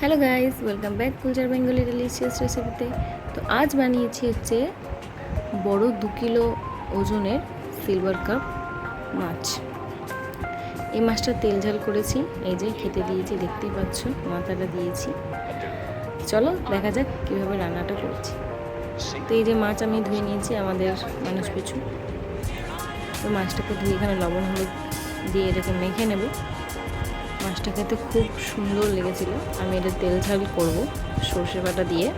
Hello guys welcome back culture Bengali delicious রেসিপিতে তো। আজ বানিয়েছি হচ্ছে বড় দু কিলো ওজনের সিলভার কাপ মাছ। এই মাছটা তেল ঝাল করেছি, এই যে খেতে দিয়েছি, দেখতেই পাচ্ছ, মাথাটা দিয়েছি। চলো দেখা যাক কীভাবে রান্নাটা করেছি। তো এই যে মাছ আমি ধুয়ে নিয়েছি আমাদের মানুষ পিছু। তো মাছটাকে ধুয়ে এখানে লবণ হলুদ দিয়ে এটাকে মেখে নেব। মাছটা খেতে খুব সুন্দর লেগেছিল। আমি এটা তেল ঝাল করব সর্ষে বাটা দিয়ে।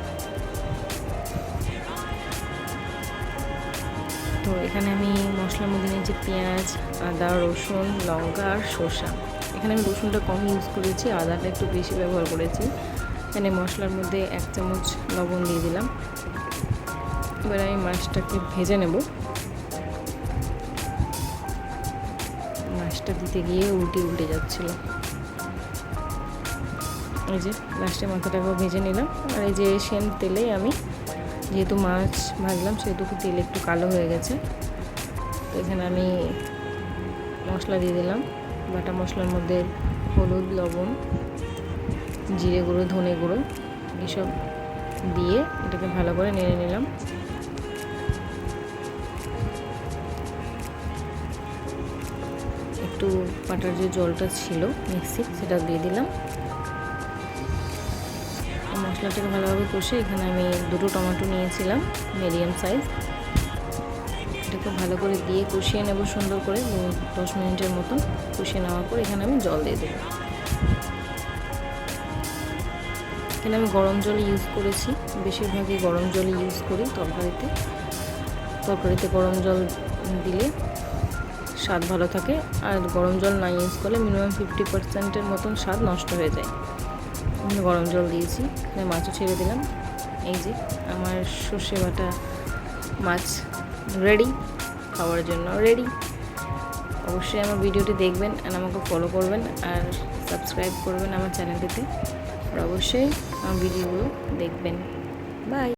তো এখানে আমি মশলার মধ্যে নিয়েছি পেঁয়াজ, আদা, রসুন, লঙ্কা আর শসা এখানে আমি রসুনটা কম ইউজ করেছি, আদাটা একটু বেশি ব্যবহার করেছি। এখানে মশলার মধ্যে এক চামচ লবণ দিয়ে দিলাম। এবার আমি মাছটাকে ভেজে নেব। মাছটা দিতে গিয়ে উল্টে উল্টে যাচ্ছিল। এই যে লাস্টে মাথাটাকেও ভেজে নিলাম। আর এই যে সেন তেলেই আমি যেহেতু মাছ ভাজলাম, সেহেতু তেল একটু কালো হয়ে গেছে। তো এখানে আমি মশলা দিয়ে দিলাম। বাটা মশলার মধ্যে হলুদ, লবণ, জিরে গুঁড়ো, ধনে গুঁড়ো, এসব দিয়ে এটাকে ভালো করে নেড়ে নিলাম। একটু পাটার যে জলটা ছিল মিক্সির, সেটা দিয়ে দিলাম। মশলাটাকে ভালোভাবে কষে এখানে আমি দুটো টমেটো নিয়েছিলাম, মিডিয়াম সাইজ। এটাকে ভালো করে দিয়ে কষিয়ে নেব সুন্দর করে দশ মিনিটের মতন কষিয়ে নেওয়ার পর এখানে আমি জল দিয়ে দেবো। এখানে আমি গরম জল ইউজ করেছি, বেশিরভাগই গরম জল ইউজ করি তরকারিতে। তরকারিতে গরম জল দিলে স্বাদ ভালো থাকে আর গরম জল না ইউজ করলে মিনিমাম ফিফটি পার্সেন্টের মতন স্বাদ নষ্ট হয়ে যায়। আমি গরম জল দিয়েছি এখানে মাছও ছেড়ে দিলাম। এই যে আমার সর্ষে বাটা মাছ রেডি খাওয়ার জন্য রেডি অবশ্যই আমার ভিডিওটি দেখবেন আর আমাকে ফলো করবেন আর সাবস্ক্রাইব করবেন আমার চ্যানেলটিতে আর অবশ্যই আমার ভিডিওগুলো দেখবেন। বাই